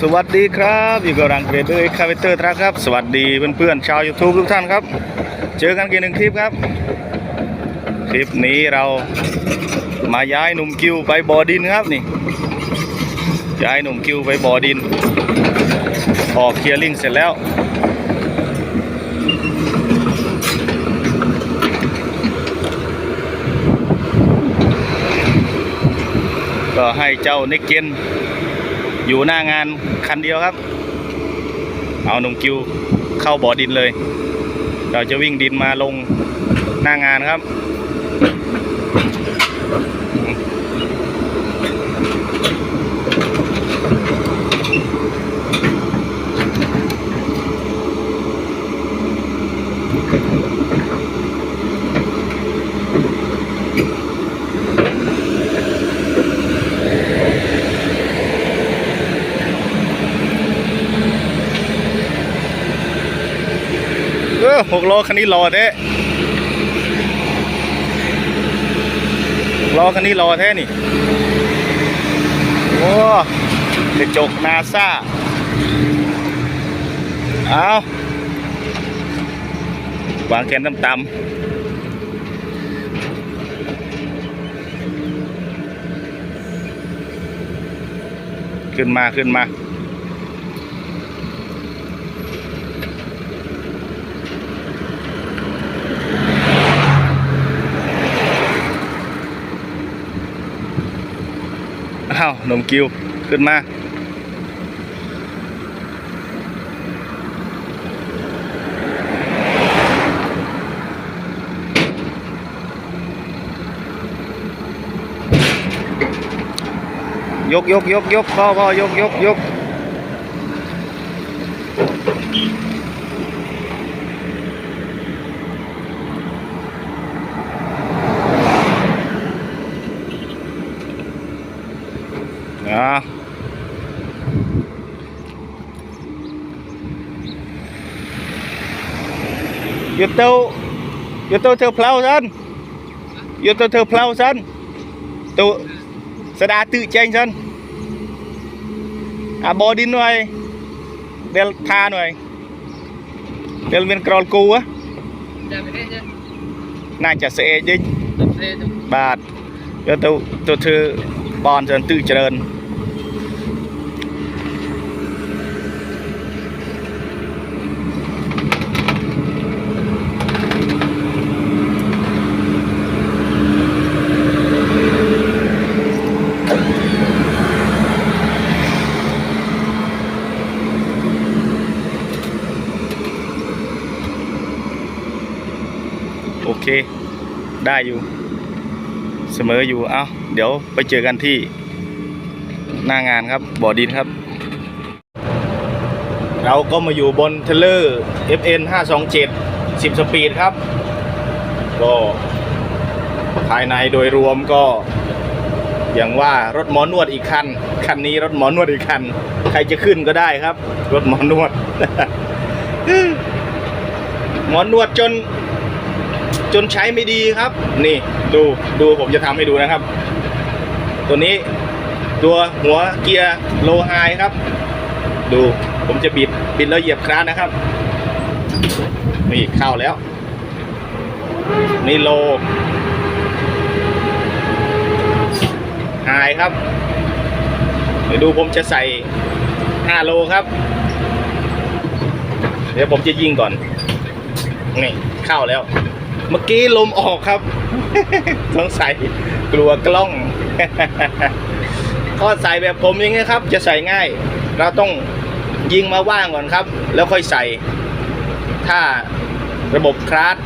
สวัสดีครับอยู่กับรังเกรดเดอร์คาเวเตอร์ทรัคครับ สวัสดีเพื่อนๆชาว YouTube ทุกท่านครับ เจอกันกันหนึ่งคลิปครับ คลิปนี้เรามาย้ายหนุ่มคิวไปบ่อดินครับนี่ ย้ายหนุ่มคิวไปบ่อดิน ออกเคลียร์ลิงเสร็จแล้ว ก็ให้เจ้านิกเกน อยู่หน้างานคันเดียวครับ เอาหนุ่มกิวเข้าบ่อดินเลย เราจะวิ่งดินมาลงหน้างานครับ กล้อคันนี้รอแท้ล้อคันนี้รอแท้นี่ โอ้กระจกนาซาเอาวางแกนต่ำๆขึ้นมาขึ้นมา อ้าวหนมกิวขึ้นมายกยกยกยกพ่อพ่อยกยกยกอ่าหยุดเต้าหยุดเต้าเธอเพลาซันหยุดเต้า เธอเพลาซันตัวสดา tự chênh dân à bò đi nuôi del tha nuôi del viên krol cu á จะไปเล่นจะน่าจะเสยดิ ตับเล่น บาทเดี๋ยวตัวตัวเธอบอลจนตื่เจริญโอเค ได้อยู่ เสมออยู่ เอ้า เดี๋ยวไปเจอกันที่หน้างานครับ บ่อดินครับ เราก็มาอยู่บนเทเลอร์ FN 527 10 สปีดครับ ก็ภายในโดยรวมก็ อย่างว่ารถหมอนวดอีกคัน คันนี้รถหมอนวดอีกคัน ใครจะขึ้นก็ได้ครับ รถหมอนวด หมอนวดจน จนใช้ไม่ดีครับ นี่ดูดูผมจะทำให้ดูนะครับ ตัวนี้ตัวหัวเกียร์โลไฮครับ ดูผมจะบิดบิดแล้วเหยียบคลาสนะครับ นี่เข้าแล้ว นี่โลไฮครับเดี๋ยวดูผมจะใส่ 5 โลครับ เดี๋ยวผมจะยิงก่อน นี่เข้าแล้ว เมื่อกี้ลมออกครับสงสัยกลัวกล้องก็ใส่แบบผมอย่างเงี้ยครับ จะใส่ง่าย เราต้องยิงมาว่างก่อนครับ แล้วค่อยใส่ ถ้าระบบคลาส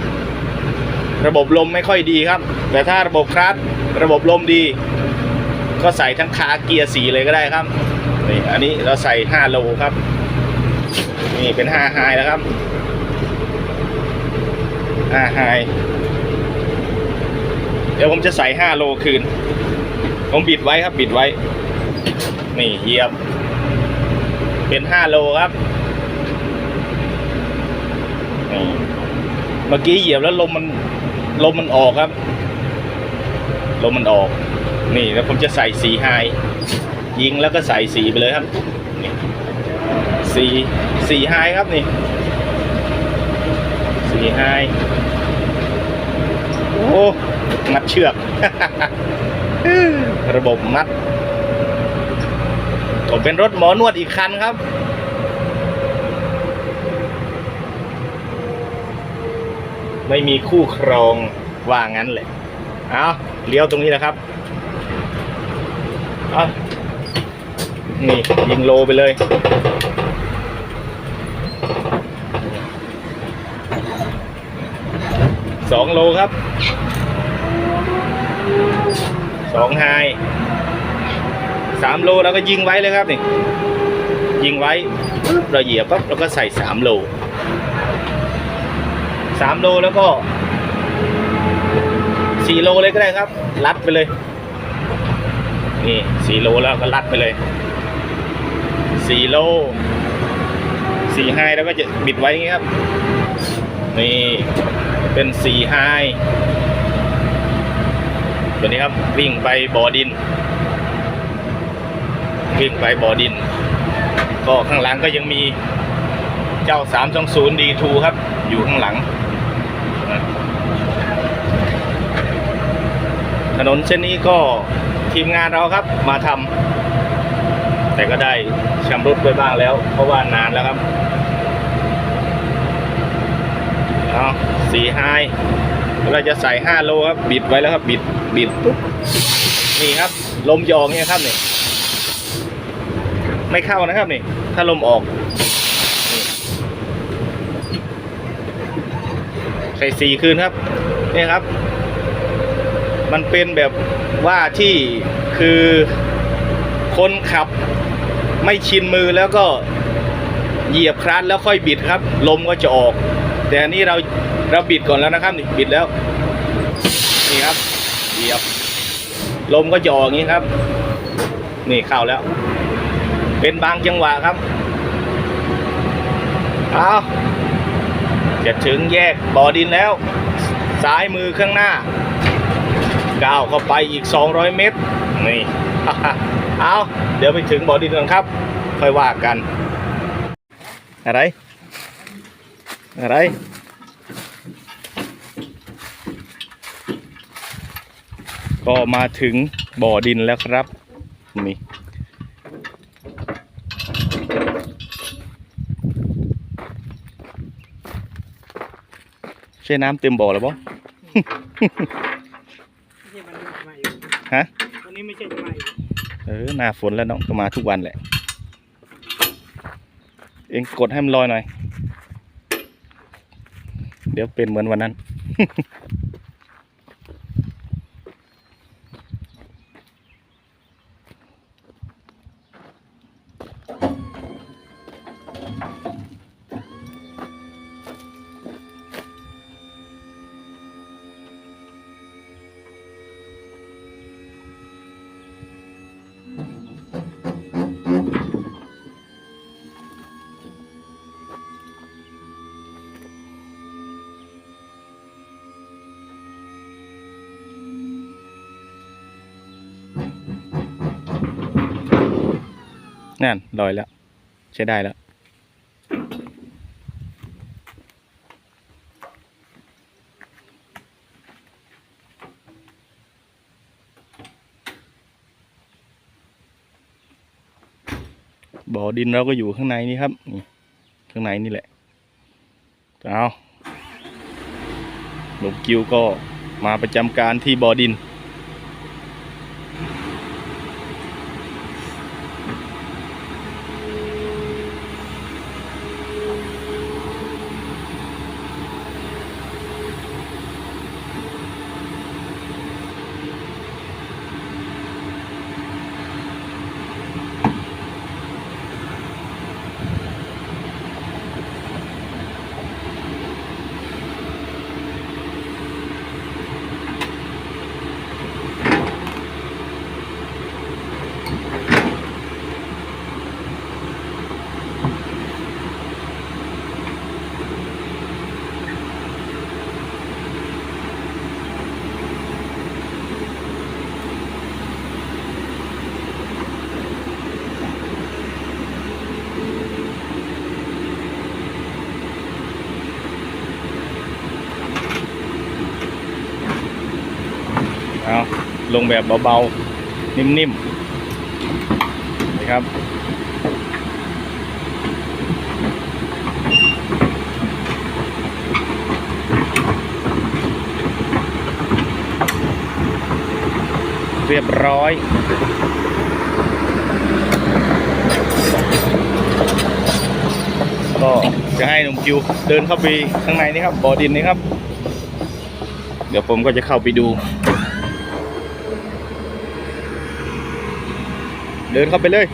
ระบบลมไม่ค่อยดีครับ แต่ถ้าระบบคลาสระบบลมดี ก็ใส่ทั้งคาเกียร์สีเลยก็ได้ครับนี่อันนี้เราใส่5โลครับ นี่เป็น5ไฮแล้วครับ อ่าไฮเดี๋ยวผมจะใส่ห้าโลคืน ผมบิดไว้ครับบิดไว้ นี่เหยียบ เป็นห้าโลครับเมื่อกี้เหยียบแล้วลมมันลมมันออกครับ ลมมันออก นี่แล้วผมจะใส่สีไฮยิงแล้วก็ใส่สีไปเลยครับสี่สี่ไฮครับนี่ สี่ไฮโอ้ มัดเชือก ระบบมัด ผมเป็นรถหมอนวดอีกคันครับ ไม่มีคู่ครองว่างั้นเลยเอาเลี้ยวตรงนี้นะครับเอานี่ยิงโลไปเลย สองโลครับสองไฮสามโลแล้วก็ยิงไว้เลยครับนี่ยิงไว้ปุ๊บเราเหยียบปั๊บเราก็ใส่สามโลสามโลแล้วก็สี่โลเลยก็ได้ครับรัดไปเลย นี่สี่โลแล้วก็รัดไปเลยสี่โลสี่ไฮแล้วก็จะบิดไว้อย่างงี้ครับ นี่ เป็นสีไฮตัวนี้ครับวิ่งไปบ่อดิน วิ่งไปบ่อดิน ก็ข้างหลังก็ยังมีเจ้า 320 D2 ครับ อยู่ข้างหลัง ถนนเส้นนี้ก็ทีมงานเราครับมาทำแต่ก็ได้ชำรุดไปบ้างแล้ว เพราะว่านานแล้วครับ เอา สี่ไฮเราจะใส่5โลครับบิดไว้แล้วครับบิดบิดปุ๊บนี่ครับ ลมจะออกเนี่ยครับนี่ไม่เข้านะครับนี่ ถ้าลมออกใส่สีคืนครับนี่ครับ มันเป็นแบบว่าที่คือคนขับไม่ชินมือแล้วก็เหยียบคลัตช์แล้วค่อยบิดครับ ลมก็จะออก แต่อันนี้เราเราบิดก่อนแล้วนะครับนี่บิดแล้ว นี่ครับเหยียบ ลมก็จะออกอย่างนี้ครับ นี่เข้าแล้ว เป็นบางจังหวะครับเอาจะถึงแยกบ่อดินแล้ว ซ้ายมือข้างหน้าก้าวเข้าไปอีก 200 เมตร นี่ เอาเดี๋ยวไปถึงบ่อดินกันครับ ค่อยว่ากัน อะไร อะไรก็มาถึงบ่อดินแล้วครับ นี่ใช่น้ำเต็มบ่อแล้วบ้าอีกฮะวันนี้ไม่ใช่จะมาอีกเออหน้าฝนแล้วเน้องก็มาทุกวันแหละ เองกดให้มันลอยหน่อย ดี๋ยวเป็นเหมือนวันนั้น นั่นลอยแล้ว ใช้ได้แล้ว บ่อดินเราก็อยู่ข้างในนี่ครับนี่ข้างในนี่แหละเอาหลวงกิวก็มาประจำการที่บ่อดิน เลงแบบเบาๆ นิ่มๆนะครับ เรียบร้อยก็จะให้หนุ่มคิวเดินเข้าไปข้างในนี่ครับบ่อดินนี่ครับ เดี๋ยวผมก็จะเข้าไปดู เดินเข้าไปเลย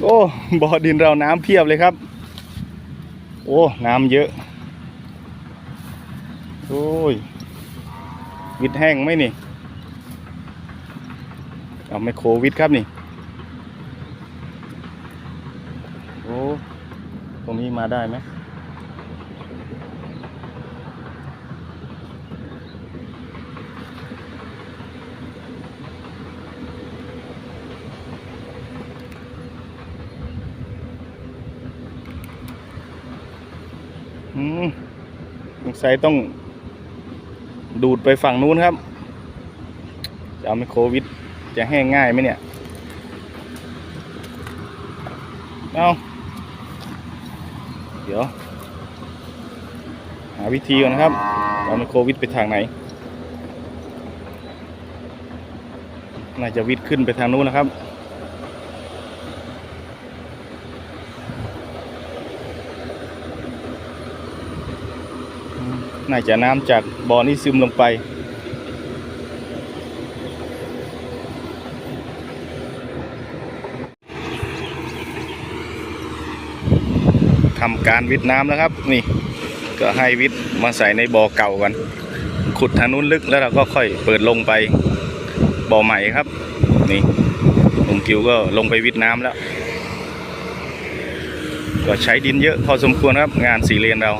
โอ้บ่อดินเราน้ำเพียบเลยครับ โอ้ น้ำเยอะ โอ้ยวิดแห้งไหมนี่ เอาไมโครวิดครับนี่ โอ้ ตรงนี้มาได้ไหม สงสัยต้อง ดูดไปฝั่งนู้นครับ จะเอาไมโครวิดจะแห้งง่ายไหมเนี่ย เอาเดี๋ยว หาวิธีก่อนนะครับเอาไมโครวิดไปทางไหน น่าจะวิดขึ้นไปทางนู้นนะครับ น่าจะน้ำจากบ่อนี้ซึมลงไปทำการวิทย์น้ำแล้วครับ นี่ ก็ให้วิทย์มาใส่ในบ่อเก่ากันขุดทางนู้นลึกแล้วเราก็ค่อยเปิดลงไปบ่อใหม่ครับ นี่ลุงกิวก็ลงไปวิทย์น้ำแล้ว ก็ใช้ดินเยอะพอสมควรครับงานสี่เลนเรา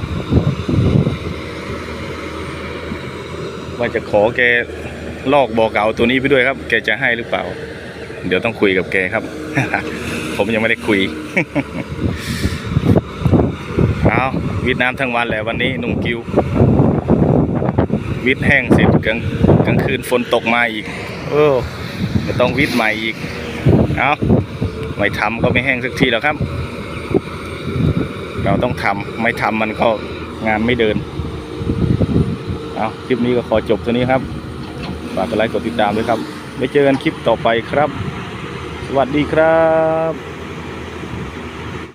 ว่าจะขอแกลอกบ่อเก่าตัวนี้ไปด้วยครับ แกจะให้หรือเปล่า เดี๋ยวต้องคุยกับแกครับ ผมยังไม่ได้คุย เอาวิทย์น้ำทั้งวันแหละวันนี้นุ่มกิว วิทย์แห้งเสร็จกลางกลางคืนฝนตกมาอีก เออจะต้องวิทย์ใหม่อีก เอาไม่ทำก็ไม่แห้งสักทีแล้วครับ เราต้องทำไม่ทำมันก็งานไม่เดิน เอาคลิปนี้ก็ขอจบเท่านี้ครับ ฝากกดไลค์กดติดตามด้วยครับไว้เจอกันคลิปต่อไปครับ สวัสดีครับ